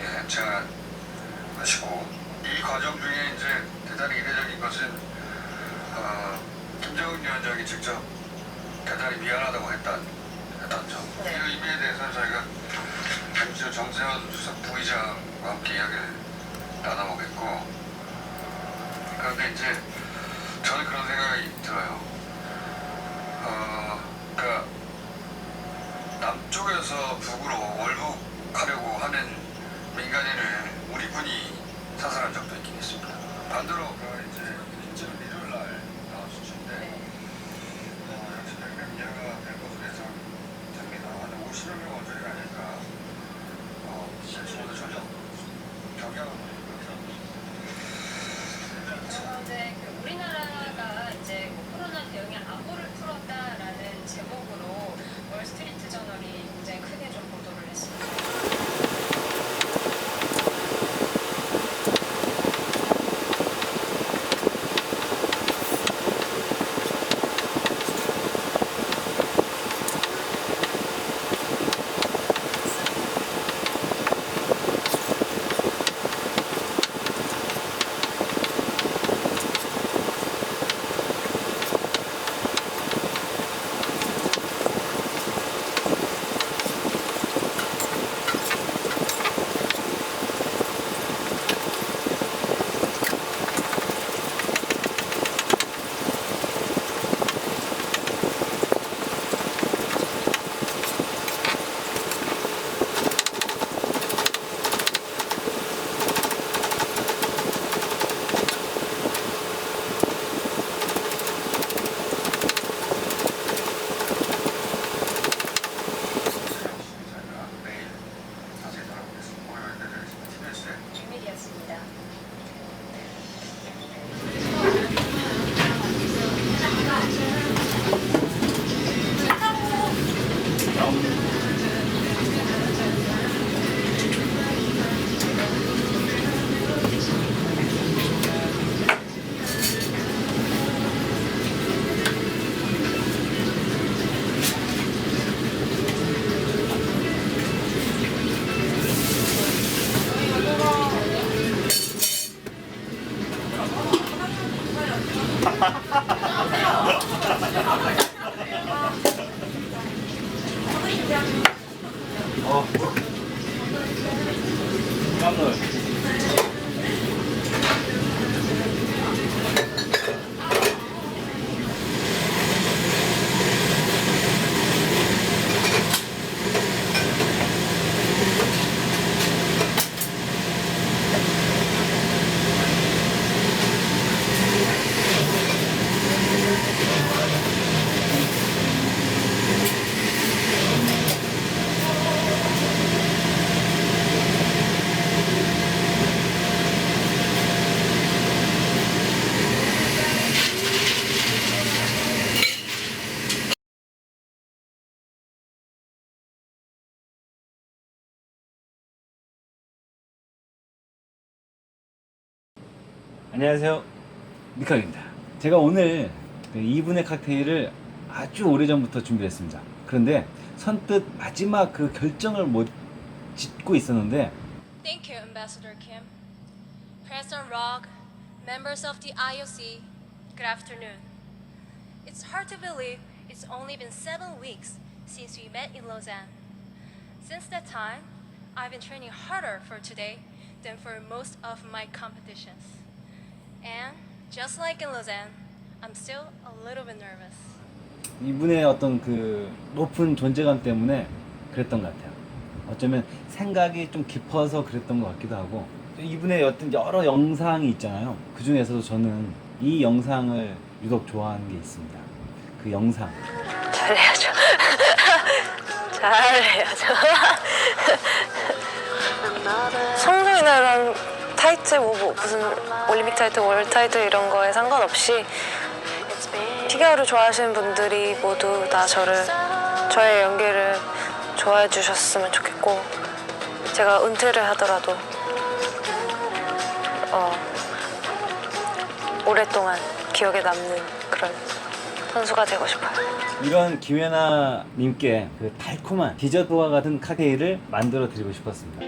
예, 제가 하시고 이 과정 중에 이제 대단히 이례적인 것은 어, 김정은 위원장이 직접 대단히 미안하다고 했던 했던 점. 네. 이 의미에 대해서는 저희가 후 정세현 수석 부의장과 함께 이야기를 나눠보겠고 그런데 이제 저는 그런 생각이 들어요. 어, 그러니까 남쪽에서 북으로 월북하려고 하는 민간인을 우리 군이 사살한 적도 있긴 있습니다. 반대로 그 이제 이제 일요일 날 나온 수치인데 어. 깜놀. 안녕하세요. 미카입니다. 제가 오늘 그 2분의 칵테일을 아주 오래전부터 준비했습니다. 그런데 선뜻 마지막 그 결정을 못 짓고 있었는데 Thank you, Ambassador Kim. President Rog, members of the IOC, good afternoon. It's hard to believe it's only been seven weeks since we met in Lausanne. Since that time, I've been training harder for today than for most of my competitions. And just like in Lausanne, I'm still a little bit nervous. 이분의 어떤 그 높은 존재감 때문에 그랬던 것 같아요. 어쩌면 생각이 좀 깊어서 그랬던 것 같기도 하고 이분의 어떤 여러 영상이 있잖아요. 그 중에서도 저는 이 영상을 유독 좋아하는 게 있습니다. 그 영상. 잘해야죠. 잘해야죠. 성적이나 이런 타이틀 뭐, 뭐 무슨 올림픽 타이틀, 월드 타이틀 이런 거에 상관없이 피겨를 좋아하시는 분들이 모두 다 저를 저의 연기를 좋아해 주셨으면 좋겠고 제가 은퇴를 하더라도 어, 오랫동안 기억에 남는 그런 선수가 되고 싶어요. 이런 김연아 님께 그 달콤한 디저트와 같은 칵테일을 만들어 드리고 싶었습니다.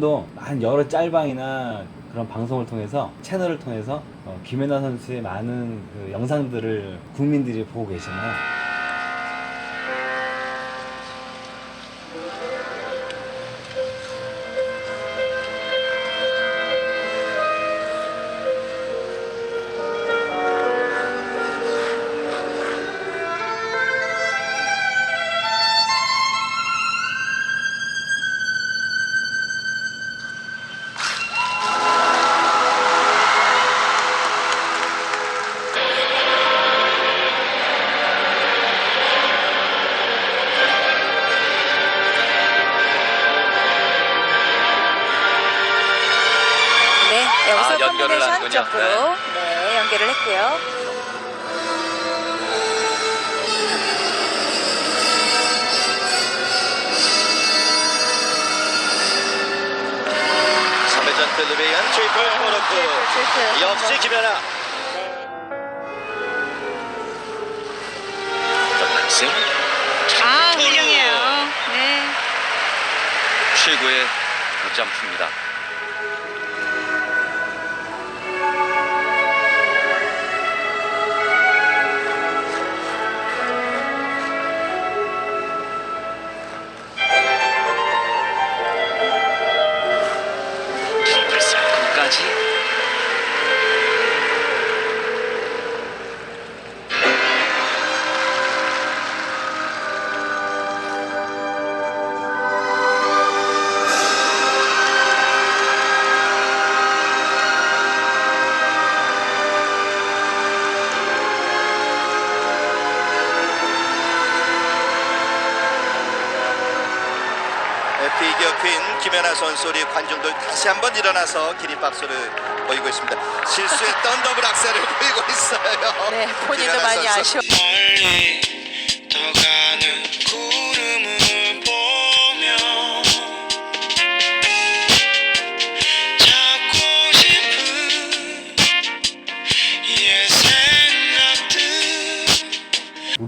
지금도 여러 짤방이나 그런 방송을 통해서 채널을 통해서 어, 김연아 선수의 많은 그 영상들을 국민들이 보고 계시잖아요. 네, 연결을 했고요. 클럽에 의한 트리플 코너프 트리플. 역시 김연아 런닝스 아, 훌륭해요. 네. 최고의 점프입니다 선수 우리 관중들 다시 한번 일어나서 기립박수를 보이고 있습니다. 실수했던 더블 악셀을 보이고 있어요. 네, 본인도 많이 선수. 아쉬워.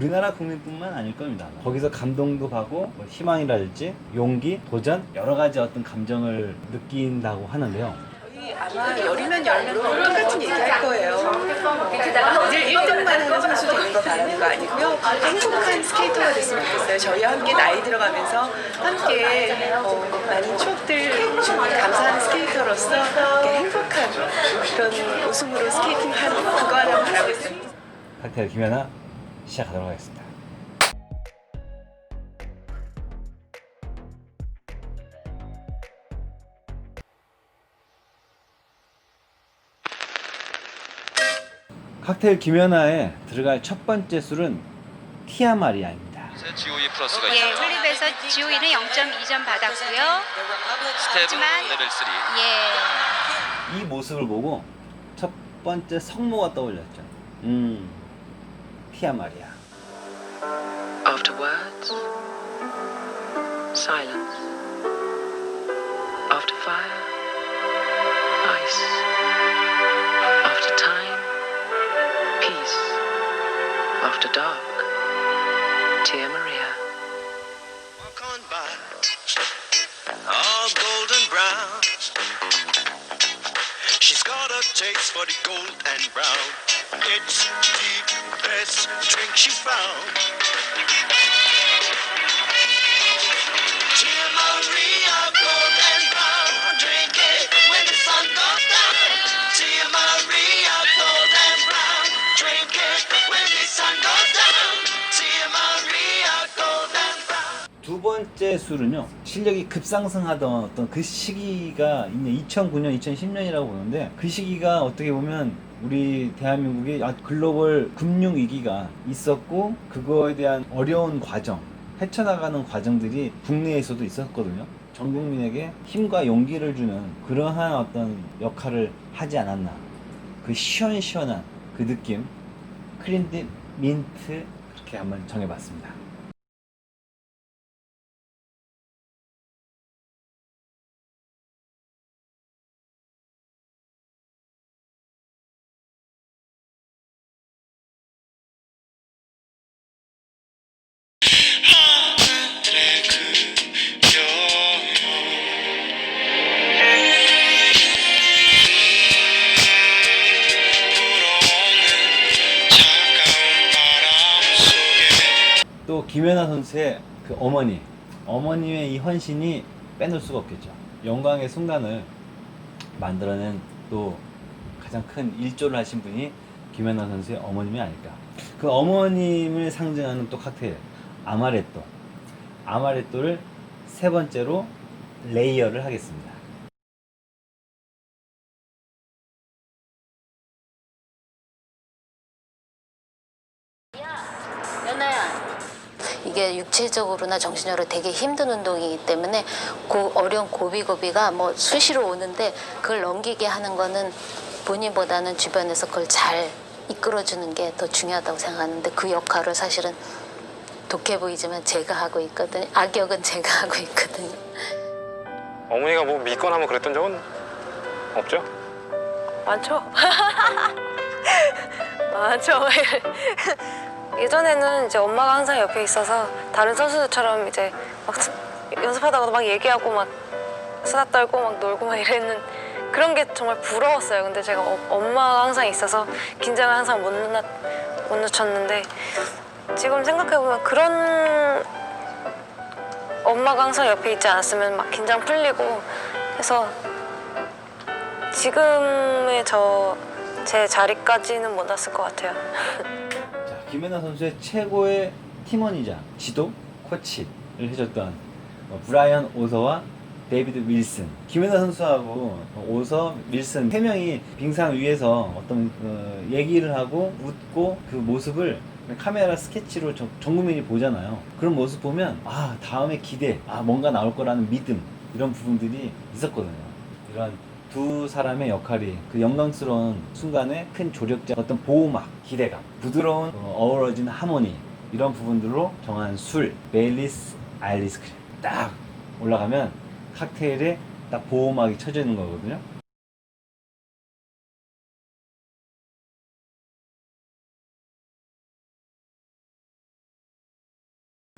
우리나라 국민뿐만 아닐 겁니다. 거기서 감동도 받고 뭐 희망이랄지 용기, 도전 여러 가지 어떤 감정을 느낀다고 하는데요. 아마 열이면 열면 똑같은 얘기 할 거예요. 늘 1등만 하는 선수 되는 거 바라는 거 아니고요. 행복한 스케이터가 됐으면 좋겠어요. 저희와 함께 나이 들어가면서 함께 어, 많은 추억들 주고 감사하는 스케이터로서 이렇게 행복한 그런 웃음으로 스케이팅하는 그거 하나 바라고 있습니다. 칵테일 김연아 시작하도록 하겠습니다. 칵테일 김연아에 들어갈 첫 번째 술은 티아마리아입니다. GOE 플러스가 예, 있어요 플립에서 GOE는 0.2점 받았고요. 스텝은 하지만- 레벨 3 예. 이 모습을 보고 첫 번째 성모가 떠올렸죠. 음, 티아마리아. Afterwards, silence. After fire, ice. After time, peace. After dark, Tia Maria. For the gold and brown. It's the best drink she found. Tia Maria, gold and brown. Drink it when the sun goes down. Tia Maria, gold and brown. Drink it when the sun goes down. Tia Maria, gold and brown. 두 번째 술은요 실력이 급상승하던 어떤 그 시기가 있네. 2009년 2010년이라고 보는데 그 시기가 어떻게 보면 우리 대한민국에 아, 글로벌 금융 위기가 있었고 그거에 대한 어려운 과정 헤쳐나가는 과정들이 국내에서도 있었거든요. 전 국민에게 힘과 용기를 주는 그러한 어떤 역할을 하지 않았나. 그 시원시원한 그 느낌. 크림드 민트 그렇게 한번 정해봤습니다. 선수의 그 어머니, 어머님의 이 헌신이 빼놓을 수가 없겠죠. 영광의 순간을 만들어낸 또 가장 큰 일조를 하신 분이 김연아 선수의 어머님이 아닐까. 그 어머님을 상징하는 또 칵테일, 아마레또. 아마레또를 세 번째로 레이어를 하겠습니다. 육체적으로나 정신적으로 되게 힘든 운동이기 때문에 고, 어려운 고비고비가 뭐 수시로 오는데 그걸 넘기게 하는 거는 본인보다는 주변에서 그걸 잘 이끌어주는 게 더 중요하다고 생각하는데 그 역할을 사실은 독해 보이지만 제가 하고 있거든요. 악역은 제가 하고 있거든요. 어머니가 뭐 믿거나 뭐 그랬던 적은 없죠? 많죠? 많죠. 예전에는 이제 엄마가 항상 옆에 있어서 다른 선수들처럼 이제 막 수- 연습하다가도 막 얘기하고 막 수다 떨고 막 놀고 막 이랬는 그런 게 정말 부러웠어요. 근데 제가 어- 엄마가 항상 있어서 긴장을 항상 못, 늦, 못 늦췄는데 지금 생각해보면 그런 엄마가 항상 옆에 있지 않았으면 막 긴장 풀리고 해서 지금의 저 제 자리까지는 못 왔을 것 같아요. 자, 김연아 선수의 최고의 팀원이자 지도, 코치를 해줬던 어, 브라이언 오서와 데이비드 윌슨. 김연아 선수하고 오서, 윌슨 세 명이 빙상 위에서 어떤 그 얘기를 하고 웃고 그 모습을 카메라 스케치로 전, 전 국민이 보잖아요. 그런 모습 보면 아 다음에 기대, 아 뭔가 나올 거라는 믿음 이런 부분들이 있었거든요. 이런 두 사람의 역할이 그 영광스러운 순간에 큰 조력자 어떤 보호막, 기대감, 부드러운 어, 어우러진 하모니 이런 부분들로 정한 술 베일리스 아이리스 크림 딱 올라가면 칵테일에 딱 보호막이 쳐져 있는 거거든요.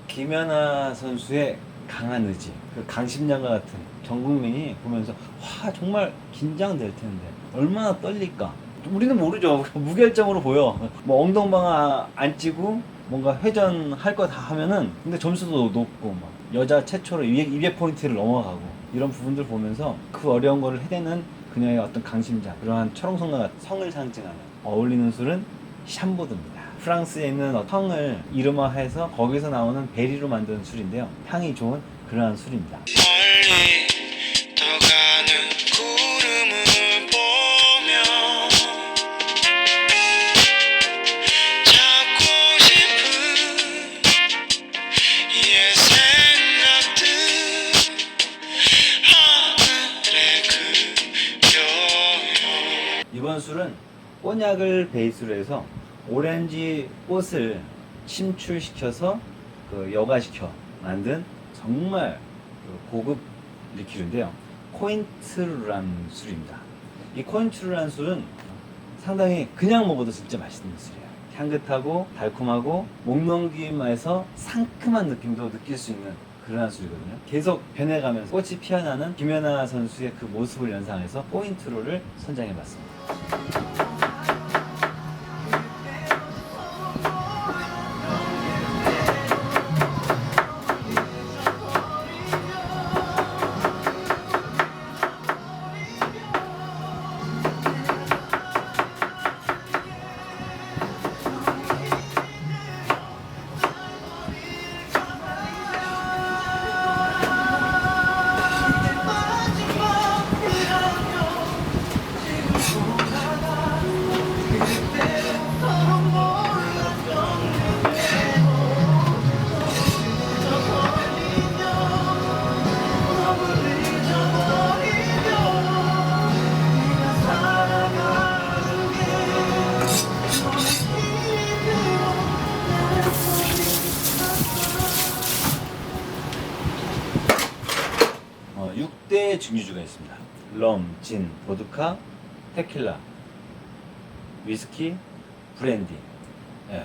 김연아 선수의 강한 의지, 그 강심장과 같은 전 국민이 보면서 와 정말 긴장될 텐데 얼마나 떨릴까. 우리는 모르죠. 무결점으로 보여. 뭐 엉덩방아 안 찌고 뭔가 회전 할 거 다 하면은 근데 점수도 높고 막 여자 최초로 200, 포인트를 넘어가고 이런 부분들 보면서 그 어려운 거를 해내는 그녀의 어떤 강심장 그러한 철옹성과 성을 상징하는 어울리는 술은 샴보드입니다. 프랑스에 있는 어- 성을 이름화해서 거기서 나오는 베리로 만든 술인데요. 향이 좋은 그러한 술입니다. 이번 술은 꼬냑을 베이스로 해서 오렌지 꽃을 침출시켜서 그 여가시켜 만든 정말 그 고급 리큐르인데요. 코인트루라는 술입니다. 이 코인트루라는 술은 상당히 그냥 먹어도 진짜 맛있는 술이에요. 향긋하고 달콤하고 목 넘김에서 상큼한 느낌도 느낄 수 있는 그러한 술이거든요. 계속 변해가면서 꽃이 피어나는 김연아 선수의 그 모습을 연상해서 포인트로를 선정해봤습니다. 증류주가 있습니다. 럼, 진, 보드카, 테킬라, 위스키, 브랜디. 예.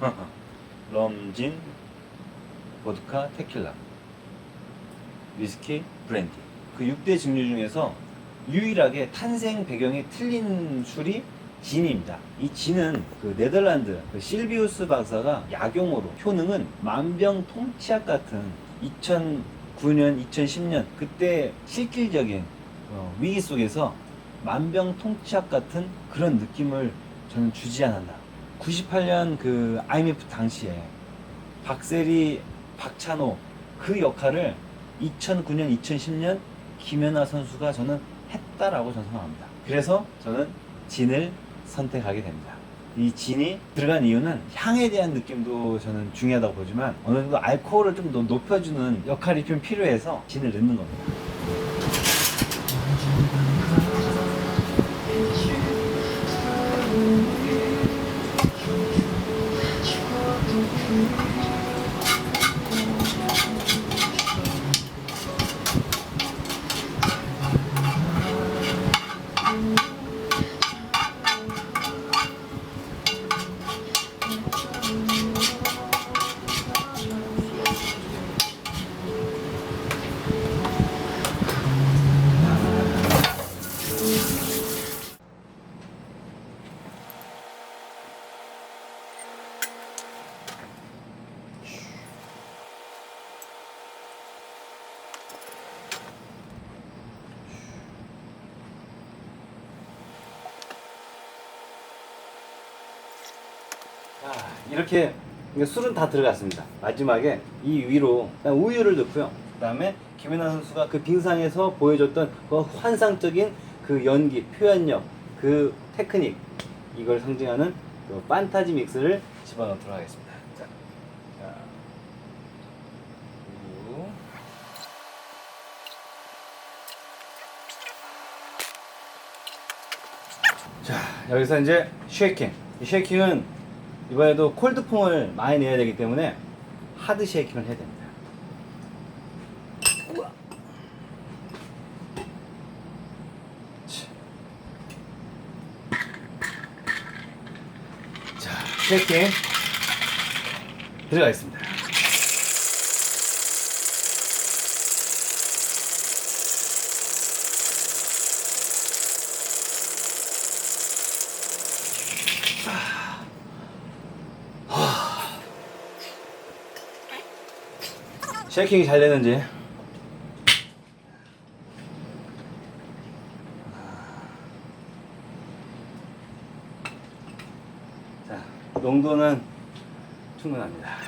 럼, 진, 보드카, 테킬라, 위스키, 브랜디. 그 6대 증류 중에서 유일하게 탄생 배경이 틀린 술이 진입니다. 이 진은 그 네덜란드 그 실비우스 박사가 약용어로 효능은 만병통치약 같은 2009년, 2010년 그때 실질적인 어, 위기 속에서 만병통치약 같은 그런 느낌을 저는 주지 않았나. 98년 그 IMF 당시에 박세리, 박찬호 그 역할을 2009년, 2010년 김연아 선수가 저는 했다라고 저는 생각합니다. 그래서 저는 진을 선택하게 됩니다. 이 진이 들어간 이유는 향에 대한 느낌도 저는 중요하다고 보지만 어느 정도 알코올을 좀 더 높여주는 역할이 좀 필요해서 진을 넣는 겁니다. 이렇게 술은 다 들어갔습니다. 마지막에 이 위로 우유를 넣고요. 그다음에 김연아 선수가 그 빙상에서 보여줬던 그 환상적인 그 연기, 표현력, 그 테크닉 이걸 상징하는 그 판타지 믹스를 집어넣도록 하겠습니다. 자, 자. 자, 여기서 이제 쉐이킹. 이 쉐이킹은 이번에도 콜드폼을 많이 내야 되기 때문에 하드 쉐이킹을 해야 됩니다. 자, 쉐이킹 들어가겠습니다. 쉐이킹이 잘 되는지. 자 농도는 충분합니다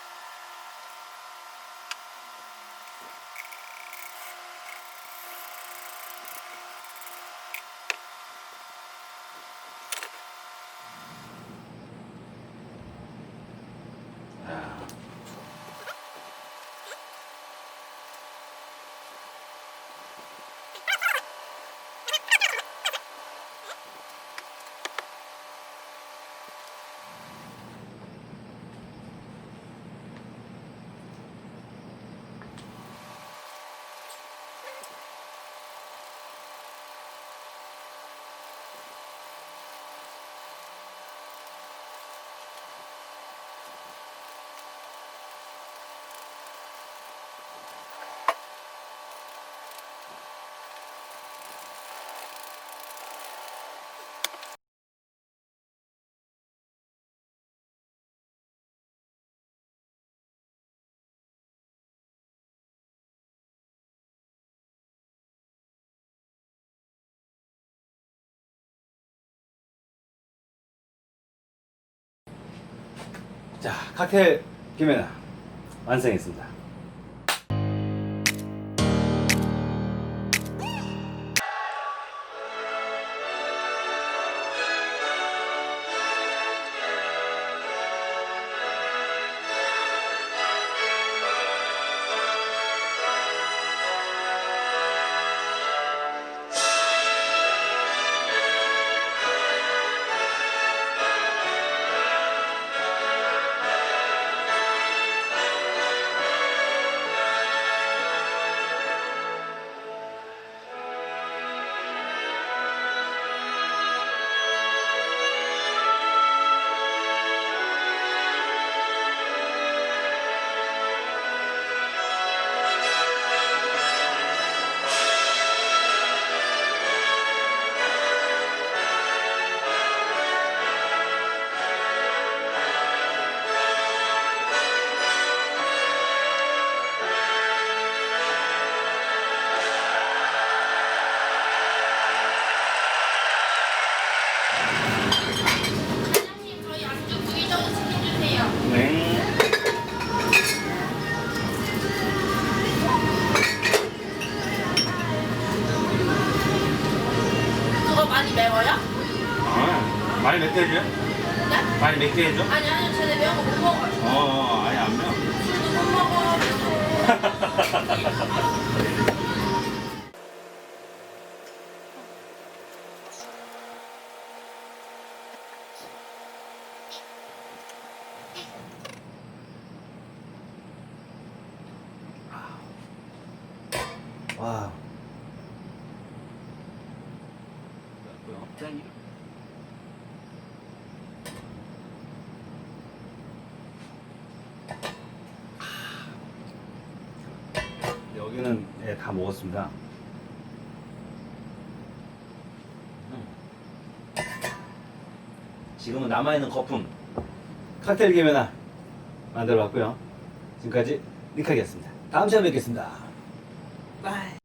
자 칵테일 김연아. 완성했습니다 다 먹었습니다. 음. 지금은 남아있는 거품 칵테일 개면아 만들어 봤고요. 지금까지 닉하기였습니다. 다음 시간에 뵙겠습니다. 바이.